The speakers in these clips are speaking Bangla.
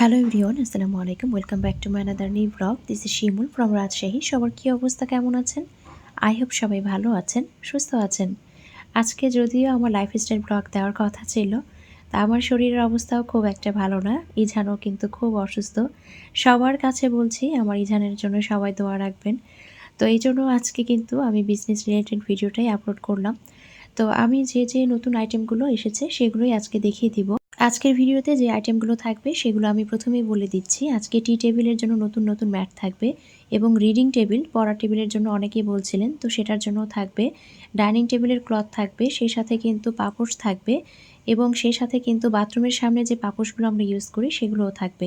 হ্যালো এভরিওয়ান আসসালামু আলাইকুম। Welcome back to my another new blog this is Shimul from Rajshahi সবার কী অবস্থা, কেমন আছেন? আই হোপ সবাই ভালো আছেন, সুস্থ আছেন। আজকে যদিও আমার লাইফস্টাইল ব্লগ দেওয়ার কথা ছিল, তা আমার শরীরের অবস্থাও খুব একটা ভালো না। ইঝানও কিন্তু খুব অসুস্থ। সবার কাছে বলছি, আমার ইঝানের জন্য সবাই দোয়া রাখবেন। তো এই জন্য আজকে কিন্তু আমি বিজনেস রিলেটেড ভিডিওটাই আপলোড করলাম। তো আমি যে যে নতুন আইটেমগুলো এসেছে, সেগুলোই আজকে দেখিয়ে দিব। আজকের ভিডিওতে যে আইটেমগুলো থাকবে সেগুলো আমি প্রথমেই বলে দিচ্ছি। আজকে টি টেবিলের জন্য নতুন নতুন ম্যাট থাকবে এবং রিডিং টেবিল পড়া টেবিলের জন্য অনেকেই বলছিলেন, তো সেটার জন্য থাকবে। ডাইনিং টেবিলের ক্লথ থাকবে, সেই সাথে কিন্তু পাপোশ থাকবে এবং সেই সাথে কিন্তু বাথরুমের সামনে যে পাপোশগুলো আমরা ইউজ করি সেগুলোও থাকবে।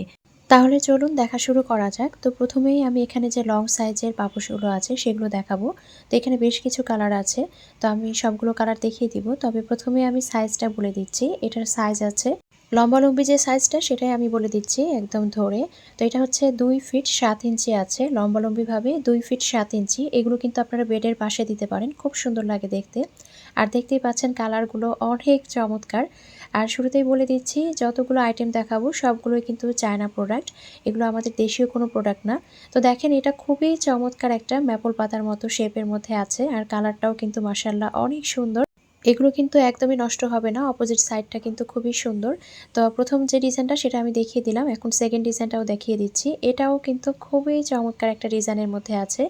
তাহলে চলুন দেখা শুরু করা যাক। তো প্রথমেই আমি এখানে যে লং সাইজের পাপোশগুলো আছে, সেগুলো দেখাবো। তো এখানে বেশ কিছু কালার আছে। তো আমি সবগুলো কালার দেখিয়ে দিব। তবে প্রথমে আমি সাইজটা বলে দিচ্ছি। এটার সাইজ আছে। লম্বালম্বি যে সাইজটা সেটাই আমি বলে দিচ্ছি একদম ধরে। তো এটা হচ্ছে দুই ফিট সাত ইঞ্চি আছে। লম্বালম্বিভাবে দুই ফিট সাত ইঞ্চি। এগুলো কিন্তু আপনারা বেডের পাশে দিতে পারেন। খুব সুন্দর লাগে দেখতে। আর দেখতেই পাচ্ছেন কালারগুলো অনেক চমৎকার। আর শুরুতেই বলে দিচ্ছি, যতগুলো আইটেম দেখাবো, সবগুলোই কিন্তু চায়না প্রোডাক্ট এগুলো আমাদের দেশীয় কোনো প্রোডাক্ট না। তো দেখেন, এটা খুবই চমৎকার একটা ম্যাপল পাতার মতো শেপের মধ্যে আছে, আর কালারটাও কিন্তু মাসাল্লাহ অনেক সুন্দর। এগুলো কিন্তু একদমই নষ্ট হবে না অপোজিট সাইডটা কিন্তু খুবই সুন্দর। তো প্রথম যে ডিজাইনটা সেটা আমি দেখিয়ে দিলাম, এখন সেকেন্ড ডিজাইনটাও দেখিয়ে দিচ্ছি। এটাও কিন্তু খুবই চমৎকার একটা ডিজাইনের মধ্যে আছে।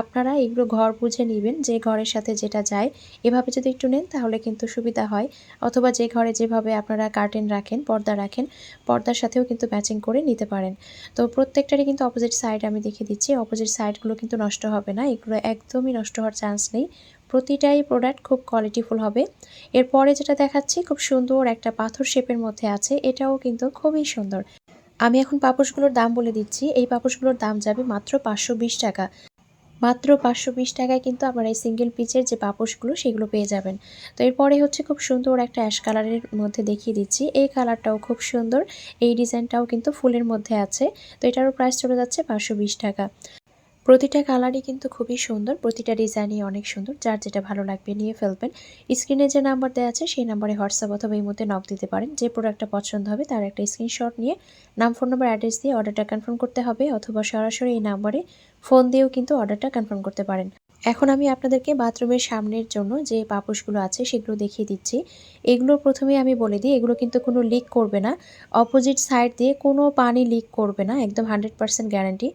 আপনারা এগুলো ঘর বুঝে নেবেন, যে ঘরের সাথে যেটা যায়। এভাবে যদি একটু নেন তাহলে কিন্তু সুবিধা হয়। অথবা যে ঘরে যেভাবে আপনারা কার্টেন রাখেন, পর্দা রাখেন, পর্দার সাথেও কিন্তু ম্যাচিং করে নিতে পারেন। তো প্রত্যেকটারই কিন্তু অপোজিট সাইড আমি দেখিয়ে দিচ্ছি। অপোজিট সাইডগুলো কিন্তু নষ্ট হবে না, এগুলো একদমই নষ্ট হওয়ার চান্স নেই। প্রতিটাই প্রোডাক্ট খুব কোয়ালিটিফুল হবে। এরপরে যেটা দেখাচ্ছি খুব সুন্দর একটা পাথর শেপের মধ্যে আছে, এটাও কিন্তু খুবই সুন্দর। আমি এখন পাপোশগুলোর দাম বলে দিচ্ছি, এই পাপোশগুলোর দাম যাবে মাত্র পাঁচশো বিশ টাকা। মাত্র পাঁচশো বিশ টাকায় কিন্তু আপনারা এই সিঙ্গেল পিচের যে পাপোশগুলো, সেগুলো পেয়ে যাবেন। তো এরপরে হচ্ছে খুব সুন্দর একটা অ্যাশ কালারের মধ্যে দেখিয়ে দিচ্ছি, এই কালারটাও খুব সুন্দর, এই ডিজাইনটাও কিন্তু ফুলের মধ্যে আছে। তো এটারও প্রাইস চলে যাচ্ছে পাঁচশো বিশ টাকা। প্রতিটা কালারই কিন্তু খুবই সুন্দর, প্রতিটা ডিজাইনই অনেক সুন্দর। যার যেটা ভালো লাগবে নিয়ে ফেলবেন। স্ক্রিনে যে নাম্বার দেওয়া আছে, সেই নাম্বারে হোয়াটসঅ্যাপ অথবা এই মধ্যে নক দিতে পারেন। যে প্রোডাক্টটা পছন্দ হবে, তার একটা স্ক্রিনশট নিয়ে নাম ফোন নাম্বার অ্যাড্রেস দিয়ে অর্ডারটা কনফার্ম করতে হবে অথবা সরাসরি এই নাম্বারে ফোন দিয়েও কিন্তু অর্ডারটা কনফার্ম করতে পারেন। এখন আমি আপনাদেরকে বাথরুমের সামনের জন্য যে পাপোশগুলো আছে, সেগুলো দেখিয়ে দিচ্ছি। এগুলো প্রথমে আমি বলে দিই, এগুলো কিন্তু কোনো লিক করবে না। অপোজিট সাইড দিয়ে কোনো পানি লিক করবে না, একদম হান্ড্রেড পার্সেন্ট গ্যারান্টি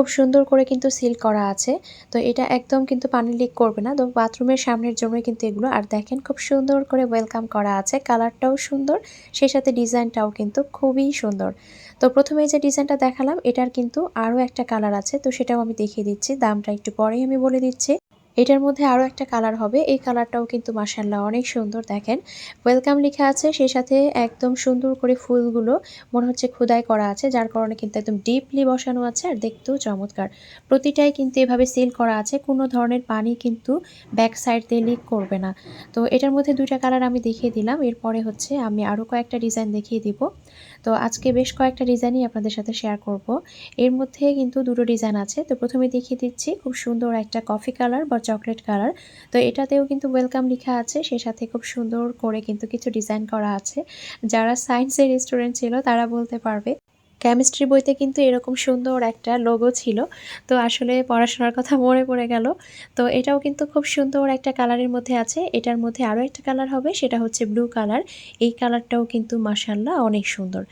খুব সুন্দর করে কিন্তু সিল করা আছে। তো এটা একদম কিন্তু পানি লিক করবে না। তো বাথরুমের সামনের জন্য কিন্তু এগুলো। আর দেখেন খুব সুন্দর করে ওয়েলকাম করা আছে। কালারটাও সুন্দর। সেই সাথে ডিজাইনটাও কিন্তু খুবই সুন্দর। তো প্রথমে যে ডিজাইনটা দেখালাম, এটার কিন্তু আরও একটা কালার আছে। তো সেটাও আমি দেখিয়ে দিচ্ছি। দামটা একটু পরেই আমি বলে দিচ্ছি। এটার মধ্যে আরও একটা কালার হবে। এই কালারটাও কিন্তু মাসাল্লাহ অনেক সুন্দর, দেখেন। ওয়েলকাম লেখা আছে সেই সাথে একদম সুন্দর করে ফুলগুলো মনে হচ্ছে খোদাই করা আছে, যার কারণে কিন্তু একদম ডিপলি বসানো আছে আর দেখতেও চমৎকার। প্রতিটাই কিন্তু এভাবে সিল করা আছে, কোনো ধরনের পানি কিন্তু ব্যাক সাইড দিয়ে লিক করবে না। তো এটার মধ্যে দুইটা কালার আমি দেখিয়ে দিলাম, এরপরে হচ্ছে আমি আরও কয়েকটা ডিজাইন দেখিয়ে দিব। তো আজকে বেশ কয়েকটা ডিজাইনই আপনাদের সাথে শেয়ার করব। এর মধ্যে কিন্তু দুটো ডিজাইন আছে। তো প্রথমে দেখিয়ে দিচ্ছি, খুব সুন্দর একটা কফি কালার বা চকলেট কালার তো এটাতেও কিন্তু ওয়েলকাম লেখা আছে। সে সাথে খুব সুন্দর করে কিন্তু কিছু ডিজাইন করা আছে। যারা সায়েন্সের স্টুডেন্ট ছিল, তারা বলতে পারবে। কেমিস্ট্রি বইতে কিন্তু এরকম সুন্দর একটা লোগো ছিল। তো আসলে পড়াশোনার কথা মনে পড়ে গেল। তো এটাও কিন্তু খুব সুন্দর একটা কালারের মধ্যে আছে। এটার মধ্যে আরও একটা কালার হবে, সেটা হচ্ছে ব্লু কালার এই কালারটাও কিন্তু মাসাল্লাহ অনেক সুন্দর।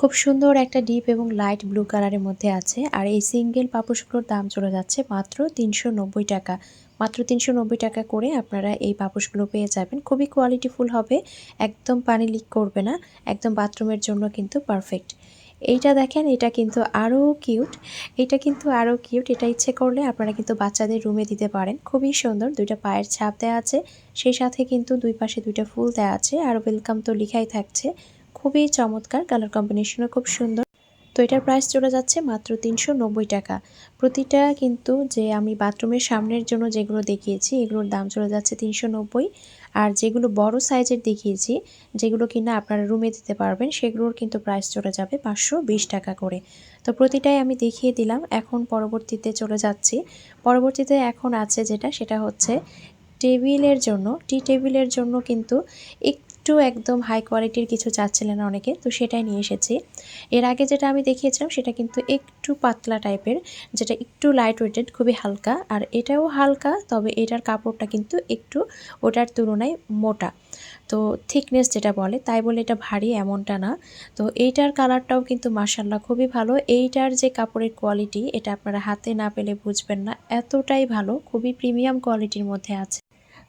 খুব সুন্দর একটা ডিপ এবং লাইট ব্লু কালারের মধ্যে আছে। আর এই সিঙ্গেল পাপোশগুলোর দাম চলে যাচ্ছে মাত্র তিনশো নব্বই টাকা। মাত্র তিনশো নব্বই টাকা করে আপনারা এই পাপোশগুলো পেয়ে যাবেন। খুবই কোয়ালিটিফুল হবে। একদম পানি লিক করবে না। একদম বাথরুমের জন্য কিন্তু পারফেক্ট এইটা দেখেন, এটা কিন্তু আরও কিউট এটা কিন্তু আরও কিউট এটা ইচ্ছে করলে আপনারা কিন্তু বাচ্চাদের রুমে দিতে পারেন। খুবই সুন্দর, দুইটা পায়ের ছাপ দেওয়া আছে, সেই সাথে কিন্তু দুই পাশে দুইটা ফুল দেওয়া আছে, আর ওয়েলকাম তো লিখাই থাকছে। খুবই চমৎকার কালার কম্বিনেশনও খুব সুন্দর। তো এটার প্রাইস চলে যাচ্ছে মাত্র তিনশো নব্বই টাকা। প্রতিটা কিন্তু যে আমি বাথরুমের সামনের জন্য যেগুলো দেখিয়েছি, এগুলোর দাম চলে যাচ্ছে তিনশো নব্বই। আর যেগুলো বড় সাইজের দেখিয়েছি, যেগুলো কিনা আপনারা রুমে দিতে পারবেন, সেগুলোর কিন্তু প্রাইস চলে যাবে পাঁচশো বিশ টাকা করে। তো প্রতিটাই আমি দেখিয়ে দিলাম, এখন পরবর্তীতে চলে যাচ্ছি। পরবর্তীতে এখন আছে যেটা, সেটা হচ্ছে টেবিলের জন্য টি টেবিলের জন্য কিন্তু একটু একদম হাই কোয়ালিটির কিছু চাচ্ছিলেন অনেকে, তো সেটাই নিয়ে এসেছি। এর আগে যেটা আমি দেখিয়েছিলাম, সেটা কিন্তু একটু পাতলা টাইপের যেটা একটু লাইট ওয়েটেড খুবই হালকা, আর এটাও হালকা, তবে এটার কাপড়টা কিন্তু একটু ওটার তুলনায় মোটা। তো থিকনেস যেটা বলে, তাই বলে এটা ভারী এমনটা না। তো এইটার কালারটাও কিন্তু মাসাল্লাহ খুবই ভালো। এইটার যে কাপড়ের কোয়ালিটি এটা আপনারা হাতে না পেলে বুঝবেন না, এতটাই ভালো, খুবই প্রিমিয়াম কোয়ালিটির মধ্যে আছে।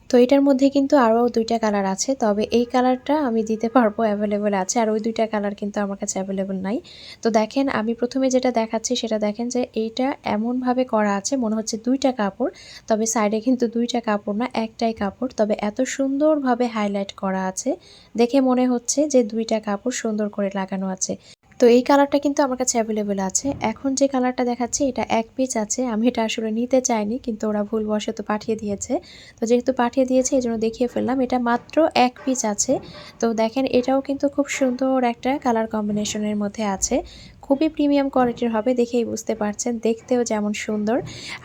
তো এটার মধ্যে কিন্তু আরও দুইটা কালার আছে, তবে এই কালারটা আমি দিতে পারব অ্যাভেলেবেল আছে, আর ওই দুইটা কালার কিন্তু আমার কাছে অ্যাভেলেবেল নাই। তো দেখেন, আমি প্রথমে যেটা দেখাচ্ছি সেটা দেখেন যে এইটা এমনভাবে করা আছে, মনে হচ্ছে দুইটা কাপড়, তবে সাইডে কিন্তু দুইটা কাপড় না, একটাই কাপড়, তবে এত সুন্দরভাবে হাইলাইট করা আছে, দেখে মনে হচ্ছে যে দুইটা কাপড় সুন্দর করে লাগানো আছে। তো এই কালারটা কিন্তু আমার কাছে অ্যাভেলেবেল আছে। এখন যে কালারটা দেখাচ্ছে, এটা এক পিচ আছে। আমি এটা আসলে নিতে চাইনি, কিন্তু ওরা ভুলবশত পাঠিয়ে দিয়েছে। তো যেহেতু পাঠিয়ে দিয়েছে, এই জন্য দেখিয়ে ফেললাম। এটা মাত্র এক পিচ আছে। তো দেখেন, এটাও কিন্তু খুব সুন্দর একটা কালার কম্বিনেশনের মধ্যে আছে। খুবই প্রিমিয়াম কোয়ালিটির হবে দেখেই বুঝতে পারছেন। দেখতেও যেমন সুন্দর।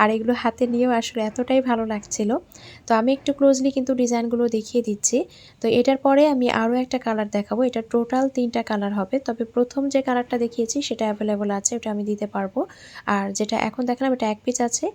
আর এগুলো হাতে নিয়েও আসলে এতটাই ভালো লাগছিল। তো আমি একটু ক্লোজলি কিন্তু ডিজাইনগুলো দেখিয়ে দিচ্ছি। তো এটার পরে আমি আরও একটা কালার দেখাবো। এটা টোটাল তিনটা কালার হবে। তবে প্রথম যে কালারটা দেখিয়েছি সেটা অ্যাভেলেবল আছে, ওটা আমি দিতে পারব। আর যেটা এখন দেখালাম, এটা এক পিস আছে।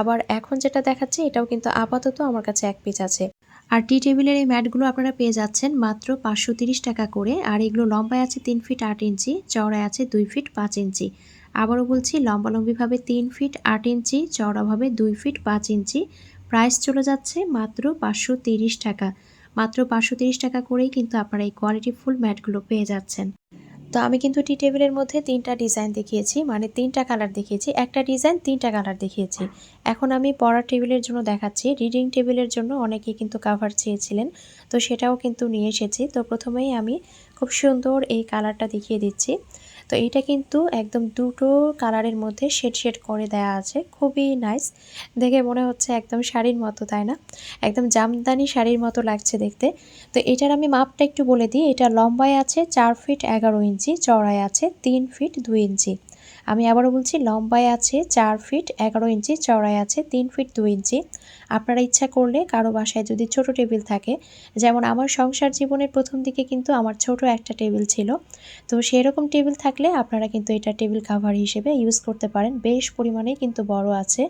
আবার এখন যেটা দেখাচ্ছি, এটাও কিন্তু আপাতত আমার কাছে এক পিস আছে। আর টি টেবিলের এই ম্যাটগুলো আপনারা পেয়ে যাচ্ছেন মাত্র পাঁচশো টাকা করে। আর এগুলো লম্বায় আছে তিন ফিট আট ইঞ্চি, চওড়ায় আছে দুই ফিট পাঁচ ইঞ্চি। আবারও বলছি, লম্বালম্বিভাবে তিন ফিট আট ইঞ্চি, চওড়াভাবে দুই ফিট পাঁচ ইঞ্চি। প্রাইস চলে যাচ্ছে মাত্র পাঁচশো টাকা। মাত্র পাঁচশো টাকা করেই কিন্তু আপনারা এই কোয়ালিটি ফুল ম্যাটগুলো পেয়ে যাচ্ছেন। তো আমি কিন্তু টি টেবিলের মধ্যে তিনটা ডিজাইন দেখিয়েছি মানে তিনটা কালার দেখিয়েছি, একটা ডিজাইন তিনটা কালার দেখিয়েছি। এখন আমি পড়ার টেবিলের জন্য দেখাচ্ছি রিডিং টেবিলের জন্য অনেকেই কিন্তু কাভার চেয়েছিলেন, তো সেটাও কিন্তু নিয়ে এসেছি। তো প্রথমেই আমি খুব সুন্দর এই কালারটা দেখিয়ে দিচ্ছি। তো এটা কিন্তু একদম দুটো কালারের মধ্যে শেড শেড করে দেয়া আছে। খুবই নাইস। দেখে মনে হচ্ছে একদম শাড়ির মতো, তাই না? একদম জামদানি শাড়ির মতো লাগছে দেখতে। তো এটার আমি মাপটা একটু বলে দিই। এটা লম্বায় আছে চার ফিট এগারো ইঞ্চি চড়ায় আছে তিন ফিট দুই ইঞ্চি। আমি আবারও বলছি, লম্বায় আছে চার ফিট, এগারো ইঞ্চি চড়ায় আছে তিন ফিট দু ইঞ্চি। আপনারা ইচ্ছা করলে কারও বাসায় যদি ছোট টেবিল থাকে, যেমন আমার সংসার জীবনের প্রথম দিকে কিন্তু আমার ছোট একটা টেবিল ছিল। তো সেরকম টেবিল থাকলে আপনারা কিন্তু এটা টেবিল কাভার হিসেবে ইউজ করতে পারেন। বেশ পরিমাণে কিন্তু বড় আছে।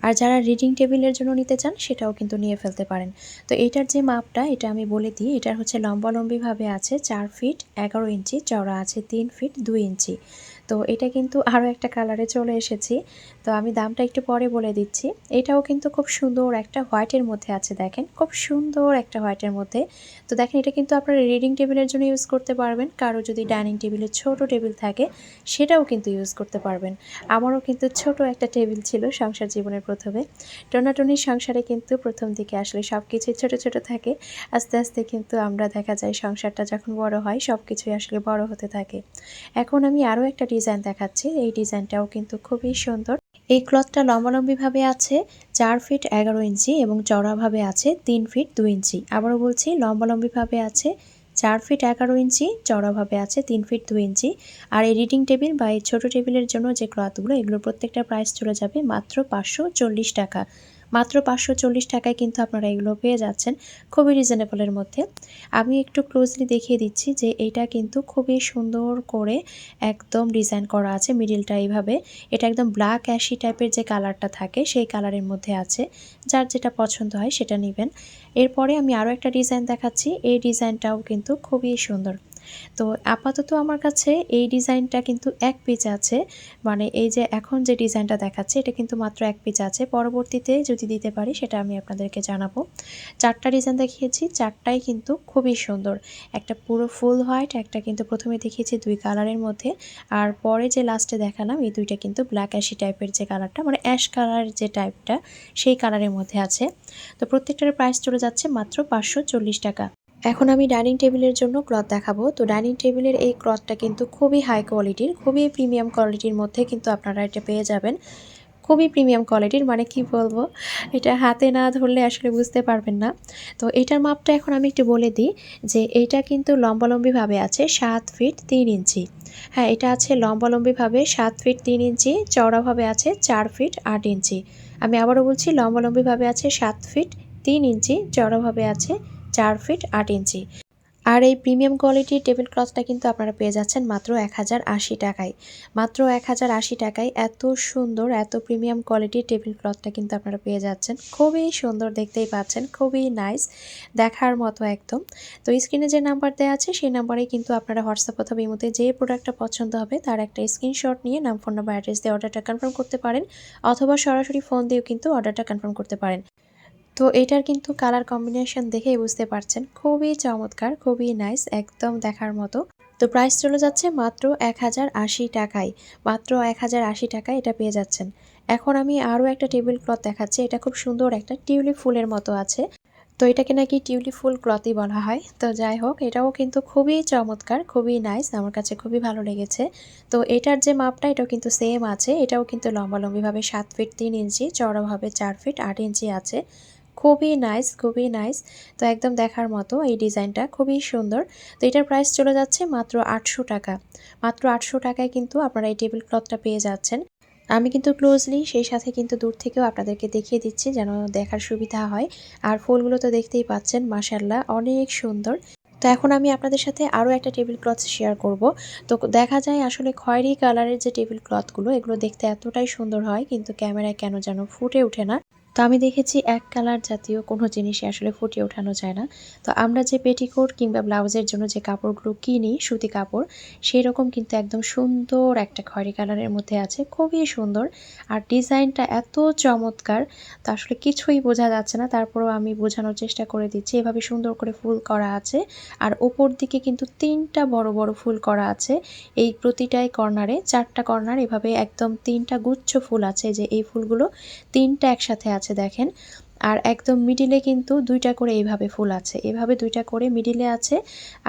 আর যারা রিডিং টেবিলের জন্য নিতে চান, সেটাও কিন্তু নিয়ে ফেলতে পারেন। তো এটার যে মাপটা, এটা আমি বলে দিই এটার হচ্ছে লম্বালম্বিভাবে আছে চার ফিট, এগারো ইঞ্চি, চওড়া আছে তিন ফিট দুই ইঞ্চি। তো এটা কিন্তু আরও একটা কালারে চলে এসেছি। তো আমি দামটা একটু পরে বলে দিচ্ছি। এটাও কিন্তু খুব সুন্দর একটা হোয়াইটের মধ্যে আছে দেখেন। খুব সুন্দর একটা হোয়াইটের মধ্যে। তো দেখেন এটা কিন্তু আপনারা রিডিং টেবিলের জন্য ইউজ করতে পারবেন। কারও যদি ডাইনিং টেবিলে ছোট টেবিল থাকে সেটাও কিন্তু ইউজ করতে পারবেন। আমারও কিন্তু ছোট একটা টেবিল ছিল সংসার জীবনের প্রথমে। টোনাটনির সংসারে কিন্তু প্রথম দিকে আসলে সব কিছুই ছোট ছোটো থাকে। আস্তে আস্তে কিন্তু আমরা দেখা যায় সংসারটা যখন বড় হয় সব কিছুই আসলে বড় হতে থাকে। এখন আমি আরও একটা ডিজাইন দেখাচ্ছি। এই ডিজাইনটাও কিন্তু খুবই সুন্দর। এই ক্লথটা লম্বালম্বিভাবে আছে চার ফিট এগারো ইঞ্চি এবং চড়াভাবে আছে তিন ফিট দু ইঞ্চি। আবারও বলছি, লম্বালম্বিভাবে আছে চার ফিট এগারো ইঞ্চি চড়াভাবে আছে তিন ফিট দু ইঞ্চি। আর এই রিডিং টেবিল বা এই ছোটো টেবিলের জন্য যে ক্লথগুলো এগুলো প্রত্যেকটা প্রাইস চলে যাবে মাত্র পাঁচশো চল্লিশ টাকা। মাত্র পাঁচশো চল্লিশ টাকায় কিন্তু আপনারা এগুলো পেয়ে যাচ্ছেন খুবই রিজনেবলের মধ্যে। আমি একটু ক্লোজলি দেখিয়ে দিচ্ছি যে এটা কিন্তু খুবই সুন্দর করে একদম ডিজাইন করা আছে মিডিলটা এইভাবে। এটা একদম ব্ল্যাক অ্যাশি টাইপের যে কালারটা থাকে সেই কালারের মধ্যে আছে। যার যেটা পছন্দ হয় সেটা নেবেন। এরপরে আমি আরও একটা ডিজাইন দেখাচ্ছি। এই ডিজাইনটাও কিন্তু খুবই সুন্দর। তো আপাতত আমার কাছে এই ডিজাইনটা কিন্তু এক পিচ আছে। মানে এই যে এখন যে ডিজাইনটা দেখাচ্ছে, এটা কিন্তু মাত্র এক পিচ আছে। পরবর্তীতে যদি দিতে পারি, সেটা আমি আপনাদেরকে জানাব। চারটা ডিজাইন দেখিয়েছি, চারটাই কিন্তু খুবই সুন্দর। একটা পুরো ফুল হোয়াইট, একটা কিন্তু প্রথমে দেখিয়েছি দুই কালারের মধ্যে। আর পরে যে লাস্টে দেখালাম, এই দুইটা কিন্তু ব্ল্যাক অ্যাশি টাইপের যে কালারটা মানে অ্যাশ কালার যে টাইপটা, সেই কালারের মধ্যে আছে। তো প্রত্যেকটার প্রাইস চলে যাচ্ছে মাত্র পাঁচশো চল্লিশ টাকা। এখন আমি ডাইনিং টেবিলের জন্য ক্লথ দেখাবো। তো ডাইনিং টেবিলের এই ক্লথটা কিন্তু খুবই হাই কোয়ালিটির খুবই প্রিমিয়াম কোয়ালিটির মধ্যে কিন্তু আপনারা এটা পেয়ে যাবেন। খুবই প্রিমিয়াম কোয়ালিটির মানে কি বলব? এটা হাতে না ধরলে আসলে বুঝতে পারবেন না। তো এটার মাপটা এখন আমি একটু বলে দিই যে এটা কিন্তু লম্বালম্বিভাবে আছে সাত ফিট তিন ইঞ্চি। হ্যাঁ এটা আছে লম্বালম্বিভাবে সাত ফিট তিন ইঞ্চি, চওড়াভাবে আছে চার ফিট আট ইঞ্চি। আমি আবারও বলছি লম্বালম্বিভাবে আছে সাত ফিট তিন ইঞ্চি, চওড়াভাবে আছে চার ফিট আট ইঞ্চি। আর এই প্রিমিয়াম কোয়ালিটির টেবিল ক্লথটা কিন্তু আপনারা পেয়ে যাচ্ছেন মাত্র এক হাজার আশি টাকায়। মাত্র এক হাজার আশি টাকায় এত সুন্দর, এত প্রিমিয়াম কোয়ালিটির টেবিল ক্লথটা কিন্তু আপনারা পেয়ে যাচ্ছেন। খুবই সুন্দর দেখতেই পাচ্ছেন, খুবই নাইস, দেখার মতো একদম। তো স্ক্রিনে যে নাম্বার দেওয়া আছে, সেই নাম্বারে কিন্তু আপনারা হোয়াটসঅ্যাপ অথবা মধ্যে যে প্রোডাক্টটা পছন্দ হবে, তার একটা স্ক্রিনশট নিয়ে নাম, ফোন নাম্বার, অ্যাড্রেস দিয়ে অর্ডারটা কনফার্ম করতে পারেন, অথবা সরাসরি ফোন দিয়েও কিন্তু অর্ডারটা কনফার্ম করতে পারেন। তো এটার কিন্তু কালার কম্বিনেশন দেখেই বুঝতে পারছেন। খুবই চমৎকার, খুবই নাইস একদম দেখার মতো। তো প্রাইস চলে যাচ্ছে মাত্র এক হাজার আশি টাকায়। মাত্র এক হাজার আশি টাকায় এটা পেয়ে যাচ্ছেন। এখন আমি আরও একটা টেবিল ক্লথ দেখাচ্ছি। এটা খুব সুন্দর একটা টিউলিপ ফুলের মতো আছে। তো এটাকে নাকি টিউলিপ ফুল ক্লথই বলা হয়। তো যাই হোক, এটাও কিন্তু খুবই চমৎকার, খুবই নাইস আমার কাছে খুবই ভালো লেগেছে। তো এটার যে মাপটা, এটাও কিন্তু সেম আছে। এটাও কিন্তু লম্বালম্বিভাবে সাত ফিট তিন ইঞ্চি চড়াভাবে চার ফিট আট ইঞ্চি আছে। খুবই নাইস খুবই নাইস তো একদম দেখার মতো এই ডিজাইনটা খুবই সুন্দর। তো এটার প্রাইস চলে যাচ্ছে মাত্র আটশো টাকা। মাত্র আটশো টাকায় কিন্তু আপনারা এই টেবিল ক্লথটা পেয়ে যাচ্ছেন। আমি কিন্তু ক্লোজলি সেই সাথে কিন্তু দূর থেকেও আপনাদেরকে দেখিয়ে দিচ্ছি যেন দেখার সুবিধা হয়। আর ফুলগুলো তো দেখতেই পাচ্ছেন মাসাল্লাহ অনেক সুন্দর। তো এখন আমি আপনাদের সাথে আরও একটা টেবিল ক্লথ শেয়ার করব। তো দেখা যায় আসলে খয়েরি কালারের যে টেবিল ক্লথগুলো এগুলো দেখতে এতটাই সুন্দর হয়, কিন্তু ক্যামেরায় কেন যেন ফুটে ওঠে না। তো আমি দেখেছি এক কালার জাতীয় কোনো জিনিসই আসলে ফুটিয়ে ওঠানো যায় না। তো আমরা যে পেটিকোট কিংবা ব্লাউজের জন্য যে কাপড়গুলো কিনি, সুতি কাপড় সেই রকম কিন্তু একদম সুন্দর একটা খয়েরি কালারের মধ্যে আছে, খুবই সুন্দর। আর ডিজাইনটা এত চমৎকার, তো আসলে কিছুই বোঝা যাচ্ছে না। তারপরেও আমি বোঝানোর চেষ্টা করে দিচ্ছি, এভাবে সুন্দর করে ফুল করা আছে। আর ওপর দিকে কিন্তু তিনটা বড় বড় ফুল করা আছে, এই প্রতিটাই কর্নারে, চারটা কর্নার, এভাবে একদম তিনটা গুচ্ছ ফুল আছে, যে এই ফুলগুলো তিনটা একসাথে আছে। দেখেন। আর একদম মিডিলে কিন্তু দুইটা করে এইভাবে ফুল আছে। এভাবে দুইটা করে মিডিলে আছে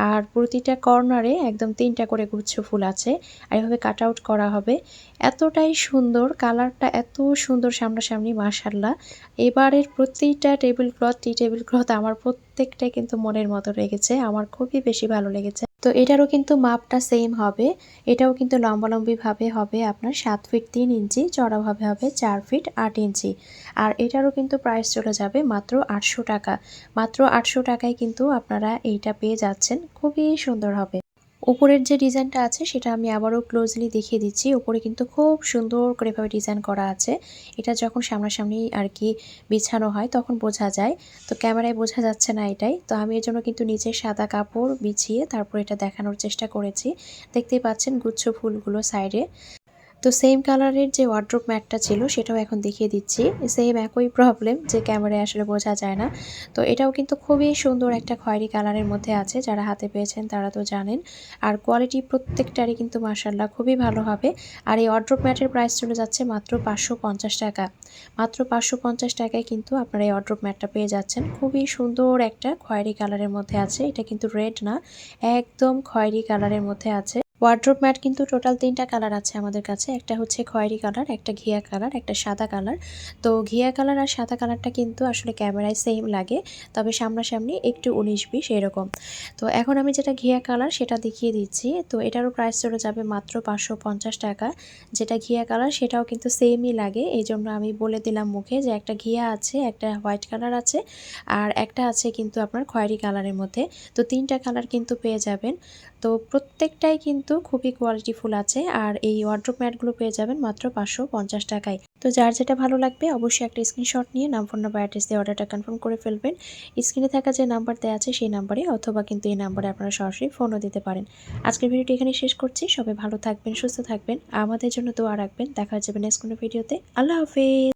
আর প্রতিটা কর্নারে একদম তিনটা করে গুচ্ছ ফুল আছে আর এভাবে কাট আউট করা হবে। এতটাই সুন্দর কালারটা এত সুন্দর সামনাসামনি মাশাল্লাহ এবারের প্রতিটা টেবিল ক্লথ টি টেবিল ক্লথ আমার প্রত্যেকটাই কিন্তু মনের মতো লেগেছে। আমার খুবই বেশি ভালো লেগেছে। তো এটারও কিন্তু মাপটা সেম হবে। এটাও কিন্তু লম্বালম্বিভাবে হবে আপনার সাত ফিট তিন ইঞ্চি চড়াভাবে হবে চার ফিট আট ইঞ্চি। আর এটারও কিন্তু প্রাইস চলে যাবে মাত্র আটশো টাকা। মাত্র আটশো টাকায় কিন্তু আপনারা এইটা পেয়ে যাচ্ছেন। খুবই সুন্দর হবে। উপরের যে ডিজাইনটা আছে, সেটা আমি আবারও ক্লোজলি দেখিয়ে দিচ্ছি। উপরে কিন্তু খুব সুন্দর করে ভাবে ডিজাইন করা আছে। এটা যখন সামনাসামনি আর কি বিছানো হয়, তখন বোঝা যায়। তো ক্যামেরায় বোঝা যাচ্ছে না এটাই। তো আমি এর জন্য কিন্তু নিচে সাদা কাপড় বিছিয়ে তারপর এটা দেখানোর চেষ্টা করেছি। দেখতেই পাচ্ছেন গুচ্ছ ফুলগুলো সাইডে। তো সেম কালারের যে ওয়ার্ড্রোপ ম্যাটটা ছিল, সেটাও এখন দেখিয়ে দিচ্ছি। সেম একই প্রবলেম যে ক্যামেরায় আসলে বোঝা যায় না। তো এটাও কিন্তু খুবই সুন্দর একটা খয়েরি কালারের মধ্যে আছে, যারা হাতে পেয়েছেন তারা তো জানেন। আর কোয়ালিটি প্রত্যেকটারই কিন্তু মার্শাল্লাহ খুবই ভালো হবে। আর এই ওয়ার্ড্রোপ ম্যাটের প্রাইস চলে যাচ্ছে মাত্র পাঁচশো পঞ্চাশ টাকা। মাত্র পাঁচশো পঞ্চাশ টাকায় কিন্তু আপনারা এই ওয়ার্ড্রোপ ম্যাটটা পেয়ে যাচ্ছেন। খুবই সুন্দর একটা খয়েরি কালারের মধ্যে আছে। এটা কিন্তু রেড না, একদম খয়েরি কালারের মধ্যে আছে। ওয়ার্ড্রোপ ম্যাট কিন্তু টোটাল তিনটা কালার আছে আমাদের কাছে। একটা হচ্ছে খয়েরি কালার একটা ঘিয়া কালার একটা সাদা কালার তো ঘিয়া কালার আর সাদা কালারটা কিন্তু আসলে ক্যামেরায় সেম লাগে, তবে সামনাসামনি একটু উনিশ বিশ এরকম। তো এখন আমি যেটা ঘিয়া কালার সেটা দেখিয়ে দিচ্ছি। তো এটারও প্রাইস চলে যাবে মাত্র পাঁচশো পঞ্চাশ টাকা। যেটা ঘিয়া কালার সেটাও কিন্তু সেমই লাগে। এই জন্য আমি বলে দিলাম মুখে যে একটা ঘিয়া আছে, একটা হোয়াইট কালার আছে, আর একটা আছে কিন্তু আপনার খয়েরি কালারের মধ্যে। তো তিনটা কালার কিন্তু পেয়ে যাবেন। তো প্রত্যেকটাই কিন্তু খুবই কোয়ালিটিফুল আছে। আর এই ওয়ার্ড্রোপ ম্যাটগুলো পেয়ে যাবেন মাত্র পাঁচশো পঞ্চাশ টাকায়। তো যার যেটা ভালো লাগবে অবশ্যই একটা স্ক্রিনশট নিয়ে নাম ফোন নাম্বার অ্যাড্রেস দিয়ে অর্ডারটা কনফার্ম করে ফেলবেন। স্ক্রিনে থাকা যে নাম্বার দেওয়া আছে সেই নাম্বারে অথবা কিন্তু এই নাম্বারে আপনারা সরাসরি ফোনও দিতে পারেন। আজকের ভিডিওটি এখানে শেষ করছি। সবাই ভালো থাকবেন, সুস্থ থাকবেন। আমাদের জন্য দোয়া রাখবেন। দেখা যাবে নেক্সট কোনো ভিডিওতে আল্লাহ হাফেজ!